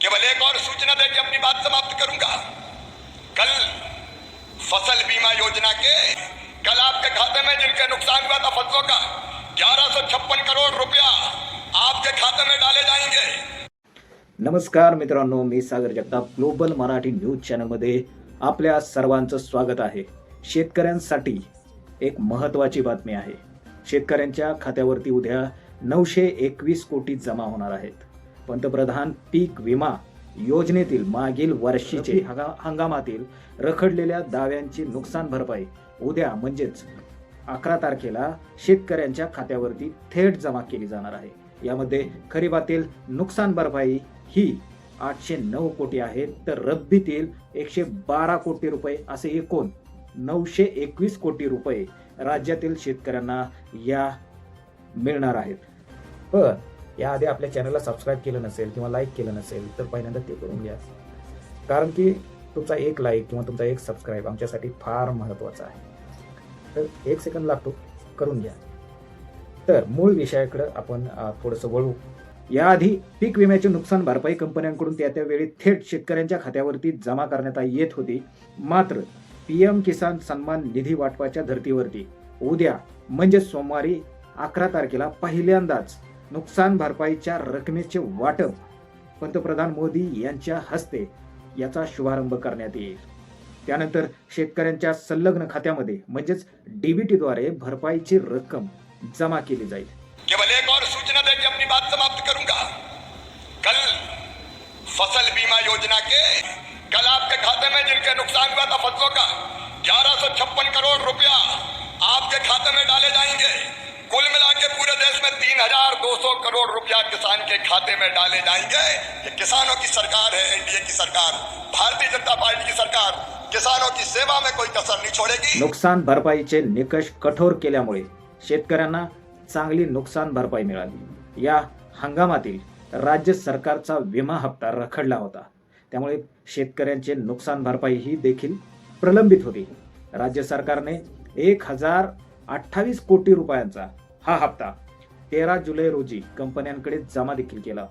केवल एक और सूचना देकर अपनी बात समाप्त करूंगा। कल फसल बीमा योजना के कल आपके खाते में जिनके नुकसान हुआ था फसलों का ग्यारह सौ छप्पन करोड़ रुपया आपके खाते में डाले जाएंगे। नमस्कार मित्रांनो मी सागर जगताप ग्लोबल मराठी न्यूज चॅनलमध्ये आपल्या सर्वांचं स्वागत आहे. शेतकऱ्यांसाठी एक महत्त्वाची बातमी आहे. शेतकऱ्यांच्या खात्यावरती उद्या नऊशे एकवीस कोटी जमा होणार आहेत. पंतप्रधान पीक विमा योजनेतील मागील वर्षीचे हंगा- हंगामातील रखडलेल्या दाव्यांची नुकसान भरपाई उद्या म्हणजेच अकरा तारखेला शेतकऱ्यांच्या खात्यावरती थेट जमा केली जाणार आहे. यामध्ये खरीपातील नुकसान भरपाई ही आठशे नऊ कोटी आहे तर रब्बीतील एकशे बारा कोटी रुपये असे एकूण नऊशे एकवीस कोटी रुपये राज्यातील शेतकऱ्यांना या मिळणार आहेत. पण याआधी आपल्या चॅनलला सबस्क्राईब केलं नसेल किंवा लाईक केलं नसेल तर पहिल्यांदा ते करून घ्या. कारण की तुमचा एक लाईक किंवा तुमचा एक सबस्क्राईब आमच्यासाठी फार महत्त्वाचा आहे. तर एक सेकंद लागतो करून घ्या. तर मूळ विषयाकडं आपण थोडंसं वळू. याआधी पीक विम्याचे नुकसान भरपाई कंपन्यांकडून त्या त्यावेळी थेट शेतकऱ्यांच्या खात्यावरती जमा करण्यात येत होती. मात्र पीएम किसान सन्मान निधी वाटपाच्या धर्तीवरती उद्या म्हणजे सोमवारी अकरा तारखेला पहिल्यांदाच नुकसान भरपाईच्या रकमेचे वाटप पंतप्रधान मोदी यांच्या हस्ते याचा शुभारंभ करण्यात येईल. त्यानंतर शेतकऱ्यांच्या संलग्न खात्यामध्ये म्हणजेच डीबीटीद्वारे भरपाईची रक्कम जमा केली जाईल. केवल एक और सूचना देके अपनी बात समाप्त करूंगा। कल फसल बीमा योजना के कल आपके खाते में जिनके नुकसान हुआ था फसलों का ग्यारह सौ छप्पन करोड़ रुपया आपके खाते में डाले जाएंगे कुल मिला के पूरे देश में तीन हजार दो सौ करोड़ रुपया किसान के खाते में डाले जाएंगे ये किसानों की सरकार है एनडीए की सरकार भारतीय जनता पार्टी की सरकार किसानों की सेवा में कोई कसर नहीं छोड़ेगी। नुकसान भरपाईचे निकष कठोर केल्यामुळे शेतकऱ्यांना चांगली नुकसान भरपाई मिळाली. या हंगामातील राज्य सरकारचा विमा हप्ता रखडला होता. त्यामुळे शेतकऱ्यांचे नुकसान भरपाई ही देखील प्रलंबित होती. राज्य सरकारने एक हजार अठ्ठावीस कोटी रुपयांचा हा हप्ता तेरा जुलै रोजी कंपन्यांकडे जमा देखील केला.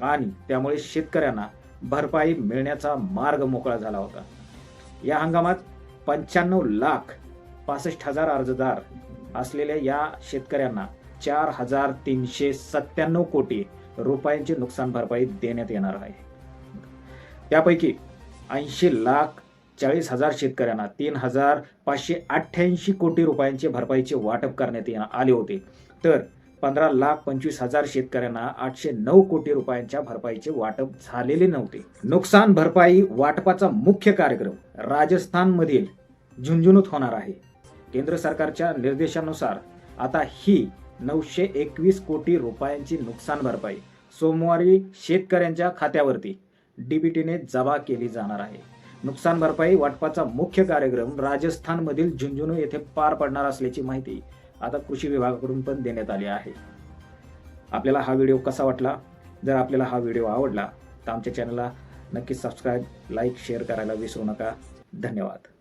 आणि त्यामुळे शेतकऱ्यांना भरपाई मिळण्याचा मार्ग मोकळा झाला होता. या हंगामात पंच्याण्णव लाख पासष्ट हजार अर्जदार असलेल्या या शेतकऱ्यांना चार हजार तीनशे सत्त्याण्णव कोटी रुपयांची नुकसान भरपाई देण्यात येणार आहे. त्यापैकी ऐंशी लाख चाळीस हजार शेतकऱ्यांना तीन हजार पाचशे अठ्ठ्याऐंशी कोटी रुपयांचे भरपाईचे वाटप करण्यात येणार आले होते. तर पंधरा लाख पंचवीस हजार शेतकऱ्यांना आठशे नऊ कोटी रुपयांच्या भरपाईचे वाटप झालेले नव्हते. नुकसान भरपाई वाटपाचा मुख्य कार्यक्रम राजस्थानमधील झुंझुनूत होणार आहे. केंद्र सरकारच्या निर्देशानुसार आता ही नऊशे एकवीस कोटी रुपयांची नुकसान भरपाई सोमवारी शेतकऱ्यांच्या खात्यावरती डीबीटीने जमा केली जाणार आहे. नुकसान भरपाई वाटपाचा मुख्य कार्यक्रम राजस्थानमधील झुंझुनू येथे पार पडणार असल्याची माहिती आता कृषी विभागाकडून पण देण्यात आली आहे. आपल्याला हा व्हिडिओ कसा वाटला? जर आपल्याला हा व्हिडिओ आवडला तर आमच्या चॅनलला नक्की सबस्क्राईब लाईक शेअर करायला विसरू नका. धन्यवाद.